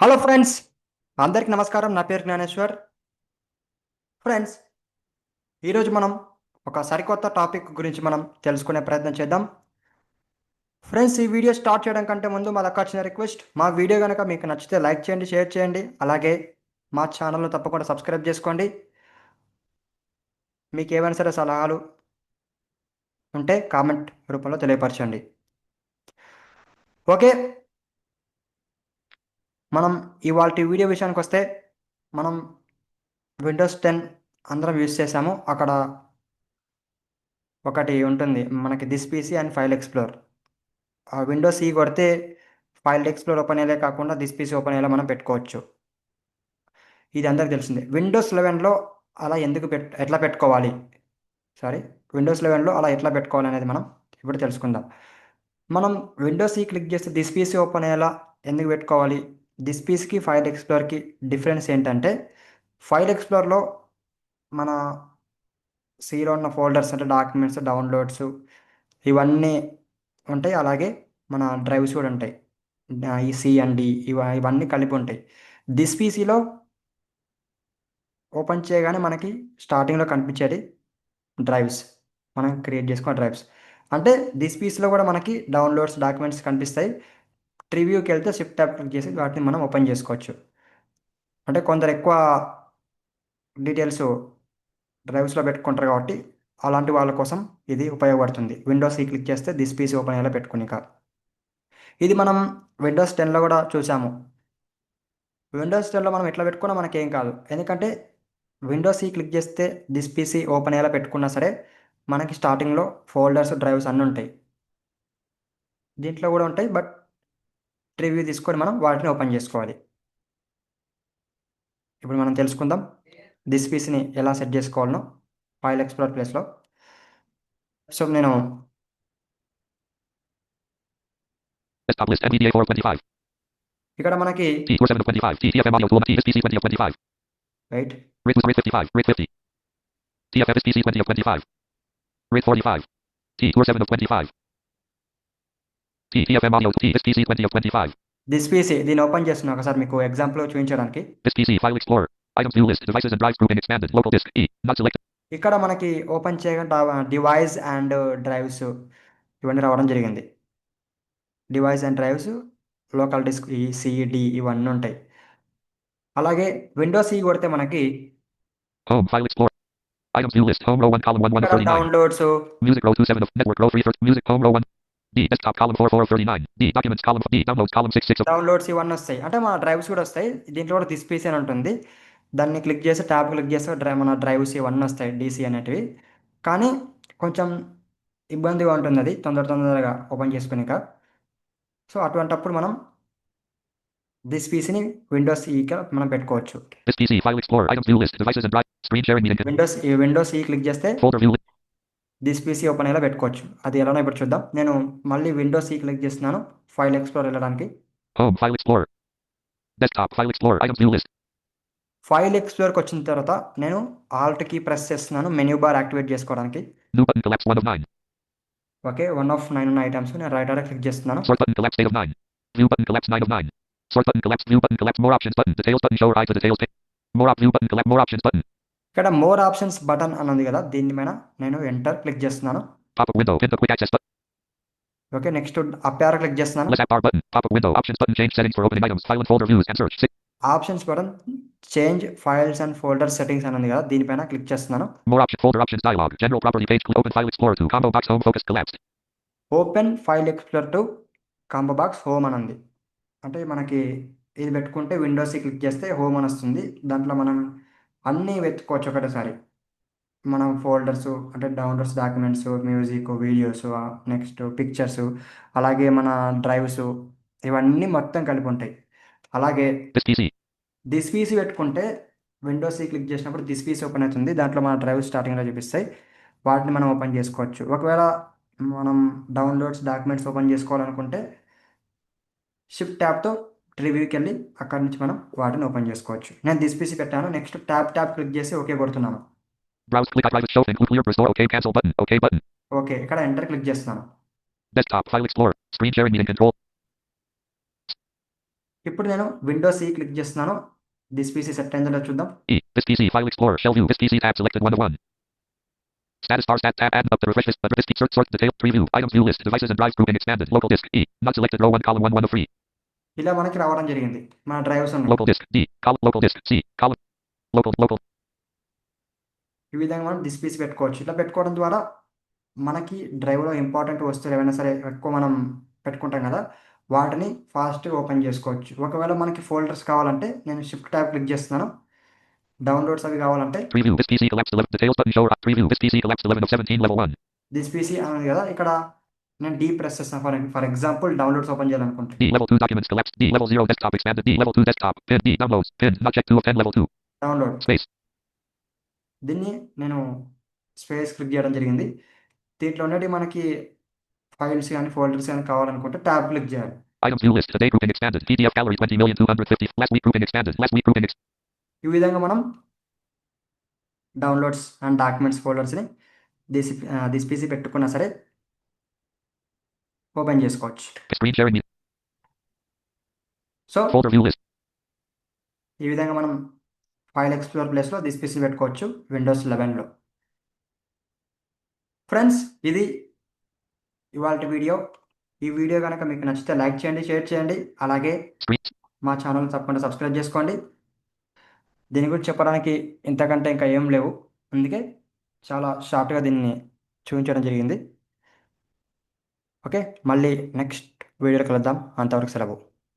Hello friends అందరికీ నమస్కారం. నా పేరు జ్ఞానేశ్వర్. ఫ్రెండ్స్ ఈరోజు మనం ఒక సరికొత్త టాపిక్ గురించి మనం తెలుసుకునే ప్రయత్నం చేద్దాం. ఫ్రెండ్స్ ఈ వీడియో స్టార్ట్ చేయడం కంటే ముందు మా దగ్గర వచ్చిన రిక్వెస్ట్ మా వీడియో కనుక మీకు నచ్చితే లైక్ చేయండి షేర్ చేయండి. అలాగే మా ఛానల్ను తప్పకుండా సబ్స్క్రైబ్ చేసుకోండి. మీకు ఏమైనా సరే సలహాలు ఉంటే కామెంట్ రూపంలో తెలియపరచండి. ఓకే మనం ఇవాళ వీడియో విషయానికి వస్తే మనం విండోస్ టెన్ అందరం యూజ్ చేసాము అక్కడ ఒకటి ఉంటుంది. మనకి this PC and file explore ఆ విండోస్ ఈ కొడితే ఫైల్ ఎక్స్ప్లోర్ ఓపెన్ అయ్యే కాకుండా దిస్ పీసీ ఓపెన్ అయ్యేలా మనం పెట్టుకోవచ్చు. ఇది అందరికి తెలిసిందే. విండోస్ లెవెన్లో అలా ఎందుకు పెట్ ఎట్లా పెట్టుకోవాలి? సారీ విండోస్ లెవెన్లో అలా ఎట్లా పెట్టుకోవాలి అనేది మనం ఇప్పుడు తెలుసుకుందాం. మనం విండోస్ ఈ క్లిక్ చేస్తే దిస్ పీసీ ఓపెన్ అయ్యేలా ఎందుకు పెట్టుకోవాలి? దిస్ పీస్కి ఫైల్ ఎక్స్ప్లోర్కి డిఫరెన్స్ ఏంటంటే ఫైల్ ఎక్స్ప్లోర్లో మన సీలో ఉన్న ఫోల్డర్స్ అంటే డాక్యుమెంట్స్ డౌన్లోడ్స్ ఇవన్నీ ఉంటాయి. అలాగే మన డ్రైవ్స్ కూడా ఉంటాయి. ఈ సి అండ్ డి ఇవ ఇవన్నీ కలిపి ఉంటాయి. దిస్ పీసీలో ఓపెన్ చేయగానే మనకి స్టార్టింగ్లో కనిపించేది డ్రైవ్స్ మనం క్రియేట్ చేసుకున్న డ్రైవ్స్ అంటే దిస్ పీస్లో కూడా మనకి డౌన్లోడ్స్ డాక్యుమెంట్స్ కనిపిస్తాయి. ట్రివ్యూకి వెళ్తే షిఫ్ట్ ట్యాప్ క్లిక్ చేసి వాటిని మనం ఓపెన్ చేసుకోవచ్చు. అంటే కొందరు ఎక్కువ డీటెయిల్స్ డ్రైవ్స్లో పెట్టుకుంటారు కాబట్టి అలాంటి వాళ్ళ కోసం ఇది ఉపయోగపడుతుంది. విండోస్ ఈ క్లిక్ చేస్తే దిస్ పీసీ ఓపెన్ అయ్యేలా పెట్టుకునిక ఇది మనం విండోస్ టెన్లో కూడా చూసాము. విండోస్ టెన్లో మనం ఎట్లా పెట్టుకున్నా మనకేం కాదు. ఎందుకంటే విండోస్ ఈ క్లిక్ చేస్తే దిస్ పీసీ ఓపెన్ అయ్యేలా పెట్టుకున్నా సరే మనకి స్టార్టింగ్లో ఫోల్డర్స్ డ్రైవ్స్ అన్నీ ఉంటాయి. దీంట్లో కూడా ఉంటాయి. బట్ ప్రివ్యూ తీసుకొని మనం వాటిని ఓపెన్ చేసుకోవాలి ఇప్పుడు మనం తెలుసుకుందాం దిస్ పీస్ని ఎలా సెట్ చేసుకోవాలనో ఫైల్ ఎక్స్ప్లోర్ ప్లేస్లో సో నేను ఇక్కడ మనకి right RIT was RIT 55. RIT 50. TFF SPC 20 of 25. 45. T4 7 of 25. TTFM audio TSPC 20 of 25. This PC దీన్ని ఓపెన్ చేస్తున్నా ఒకసారి మీకు ఎగ్జాంపుల్ చూపించడానికి SPC file explorer. Items view list. Devices and drives grouping expanded. Local disk E. Not selected. ఇక్కడ మనకి open చేయగా device and drives ఇవన్నీ రావడం జరిగింది device and drives local disk ఈ సిఈడి ఇవన్నీ ఉంటాయి అలాగే విండోస్ ఈ కొడితే మనకి Home file explorer. Items view list. Home row 1 column 1 1 of ఇక్కడ 39. Downloads Music row 2 7 of network row 3 of music home row 1. D desktop column 4 4 of 39. D documents column D downloads column 6 6 of downloads ఇవన్నీ వస్తాయి. అంటే మన drives కూడా వస్తాయి. దీంట్లో కూడా this PC అని ఉంటుంది. దాన్ని క్లిక్ చేసి ట్యాబ్ క్లిక్ చేస్తే డ్రై మన డ్రైవ్స్ ఇవన్నీ వస్తాయి డీసీ అనేటివి. కానీ కొంచెం ఇబ్బందిగా ఉంటుంది అది. తొందర తొందరగా ఓపెన్ చేసుకునిక. సో అటువంటప్పుడు మనం దిస్ పీసీని విండోస్ ఈగా మనం పెట్టుకోవచ్చు. విండోస్ ఈ విండోస్ ఈ క్లిక్ చేస్తే. డిస్పీసీ ఓపెన్ అయ్యేలా పెట్టుకోవచ్చు. అది ఎలా ఇప్పుడు చూద్దాం. నేను మళ్ళీ విండోస్ ఈ క్లిక్ చేస్తున్నాను. ఫైల్ ఎక్స్ప్లోర్ వెళ్ళడానికి. Home file explore desktop file explore items new list file వచ్చిన తర్వాత నేను ఆల్ట్కి ప్రెస్ చేస్తున్నాను మెనూ బార్ యాక్టివేట్ చేసుకోవడానికి. ఓకే వన్ ఆఫ్ నైన్ ఉన్న ఐటమ్స్ నేను రైట్ అరే క్లిక్ చేస్తున్నాను. Sort button select 8 of 9 new button select 9 of 9 sort button select new button select more options button details button ఇక్కడ మోర్ ఆప్షన్స్ బటన్ అన్నది కదా దీనిపైన నేను ఎంటర్ క్లిక్ చేస్తున్నాను. ఓకే నెక్స్ట్ అప్యార్ క్లిక్ చేస్తున్నాను. Options button change files and folder settings అన్నది కదా దీనిపైన క్లిక్ చేస్తున్నాను. Open file explorer to combo box home అని ఉంది అంటే మనకి ఇది పెట్టుకుంటే విండోస్ క్లిక్ చేస్తే హోమ్ అని వస్తుంది. దాంట్లో మనం అన్నీ వెతుక్కోవచ్చు ఒకటేసారి. మనం ఫోల్డర్స్ అంటే downloads documents music videos next pictures అలాగే మన డ్రైవ్స్ ఇవన్నీ మొత్తం కలిపి ఉంటాయి. అలాగే. దిస్ పీసీ పెట్టుకుంటే విండోస్ క్లిక్ చేసినప్పుడు దిస్ పీసీ ఓపెన్ అవుతుంది. దాంట్లో మన డ్రైవ్ స్టార్టింగ్లో చూపిస్తాయి. వాటిని మనం ఓపెన్ చేసుకోవచ్చు. ఒకవేళ మనం డౌన్లోడ్స్ డాక్యుమెంట్స్ ఓపెన్ చేసుకోవాలనుకుంటే షిఫ్ట్ ట్యాబ్తో రివ్యూకి వెళ్ళి అక్కడి నుంచి మనం వాటిని ఓపెన్ చేసుకోవచ్చు నేను దిస్ పీసీ పెట్టాను నెక్స్ట్ ట్యాబ్ ట్యాబ్ క్లిక్ చేసి ఓకే కొడుతున్నాను Browse. Click on private show. Include clear restore. OK. Cancel button. OK button. Okay ఇక్కడ ఎంటర్ క్లిక్ చేస్తున్నాను Desktop file explorer. Screen sharing meeting control. ఇప్పుడు నేను Windows E click చేస్తున్నాను this PC set అయిందో చూద్దాం E. This PC File Explorer Shell View. This PC tab selected 1 of 1. Status bar stat tab add up the refresh list but this key sort sort detail preview items view list devices and drives grouping expanded local disk E not selected row 1 column 1 1 of 3 ఇలా మనకి రావడం జరిగింది. మన local ఈ విధంగా మనం this piece పెట్టుకోవచ్చు. ఇట్లా పెట్టుకోవడం ద్వారా మనకి డ్రైవ్లో ఇంపార్టెంట్ వస్తువులు ఏమైనా సరే ఎక్కువ మనం పెట్టుకుంటాం కదా వాటిని ఫాస్ట్గా ఓపెన్ చేసుకోవచ్చు. ఒకవేళ మనకి ఫోల్డర్స్ కావాలంటే నేను షిఫ్ట్ ట్యాబ్ క్లిక్ చేస్తున్నాను. డౌన్లోడ్స్ అవి కావాలంటే preview. This PC collapsed 11 details button show preview. This PC collapsed 11 of 17 level 1 this PC అనేది కదా ఇక్కడ నేను డీ ప్రెస్ చేస్తాను for for example downloads open చేయాలనుకుంటే. డౌన్లోడ్ స్పేస్ దీన్ని నేను స్పేస్ క్లిక్ చేయడం జరిగింది. దీంట్లో ఉన్నది మనకి ఫైల్స్ కానీ ఫోల్డర్స్ కానీ కావాలనుకుంటే ట్యాబ్ క్లిక్ చేయాలి. Items ఈ విధంగా మనం డౌన్లోడ్స్ అండ్ డాక్యుమెంట్స్ ఫోల్డర్స్ని దిస్ దిస్ పీసీ పెట్టుకున్నా సరే ఓపెన్ చేసుకోవచ్చు screen sharing me so folder view list ఈ విధంగా మనం ఫైల్ ఎక్స్ప్లోర్ ప్లేస్లో దిస్ పీసీ పెట్టుకోవచ్చు విండోస్ లెవెన్లో ఫ్రెండ్స్ ఇది ఇవాళ వీడియో. ఈ వీడియో కనుక మీకు నచ్చితే లైక్ చేయండి షేర్ చేయండి. అలాగే మా ఛానల్ తప్పకుండా సబ్స్క్రైబ్ చేసుకోండి. దీని గురించి చెప్పడానికి ఇంతకంటే ఇంకా ఏం లేవు. అందుకే చాలా షార్ట్గా దీన్ని చూపించడం జరిగింది. ఓకే మళ్ళీ నెక్స్ట్ వీడియోలో కలుద్దాం. అంతవరకు సెలవు.